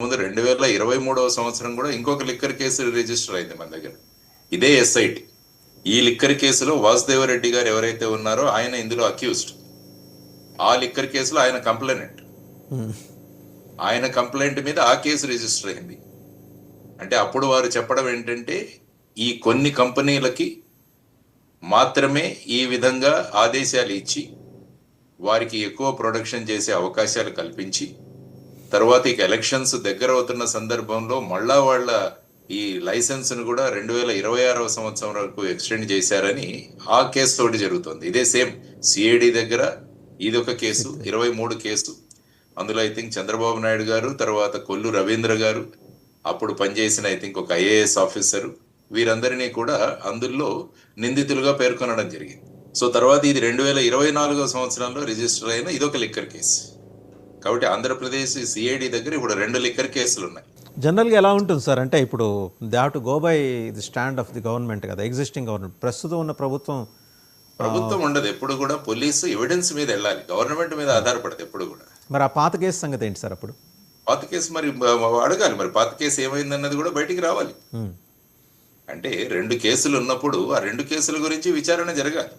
ముందు రెండు వేల ఇరవై మూడవ సంవత్సరం కూడా ఇంకొక లిక్కర్ కేసు రిజిస్టర్ అయింది మన దగ్గర. ఇదే ఎస్ఐటి ఈ లిక్కర్ కేసులో వాసుదేవరెడ్డి గారు ఎవరైతే ఉన్నారో ఆయన ఇందులో అక్యూస్డ్ ఆ లిక్కర్ కేసులో ఆయన కంప్లైంట్ ఆయన కంప్లైంట్ మీద ఆ కేసు రిజిస్టర్ అయింది. అంటే అప్పుడు వారు చెప్పడం ఏంటంటే ఈ కొన్ని కంపెనీలకి మాత్రమే ఈ విధంగా ఆదేశాలు ఇచ్చి వారికి ఎక్కువ ప్రొడక్షన్ చేసే అవకాశాలు కల్పించి తర్వాత ఇక ఎలక్షన్స్ దగ్గర అవుతున్న సందర్భంలో మళ్ళా వాళ్ళ ఈ లైసెన్స్ను కూడా రెండు వేల ఇరవై ఆరవ సంవత్సరం వరకు ఎక్స్టెండ్ చేశారని ఆ కేసు తోటి జరుగుతుంది. ఇదే సేమ్ సిఐడి దగ్గర ఇది ఒక కేసు ఇరవై మూడు కేసు. అందులో ఐ థింక్ చంద్రబాబు నాయుడు గారు తర్వాత కొల్లు రవీంద్ర గారు అప్పుడు పనిచేసిన ఐ థింక్ ఒక ఐఏఎస్ ఆఫీసర్ వీరందరినీ కూడా అందులో నిందితులుగా పేర్కొనడం జరిగింది. సో తర్వాత ఇది రెండు వేల ఇరవై నాలుగో సంవత్సరంలో రిజిస్టర్ అయిన ఇదొక లిక్కర్ కేసు కాబట్టి ఆంధ్రప్రదేశ్ సిఐడి దగ్గర ఇప్పుడు రెండు లిక్కర్ కేసులు ఉన్నాయి. జనరల్గా ఎలా ఉంటుంది సార్? అంటే ఇప్పుడు they to go by the stand of the government కదా ఎగ్జిస్టింగ్ గవర్నమెంట్ ప్రస్తుతం ఉన్న ప్రభుత్వం ప్రభుత్వం ఉండదు ఎప్పుడు కూడా పోలీసు ఎవిడెన్స్ మీద వెళ్ళాలి గవర్నమెంట్ మీద ఆధారపడదు ఎప్పుడు కూడా. మరి ఆ పాత కేసు సంగతి ఏంటి సార్ అప్పుడు? పాత కేసు మరి అడగాలి మరి పాత కేసు ఏమైందన్నది కూడా బయటికి రావాలి. అంటే రెండు కేసులు ఉన్నప్పుడు ఆ రెండు కేసుల గురించి విచారణ జరగాలి.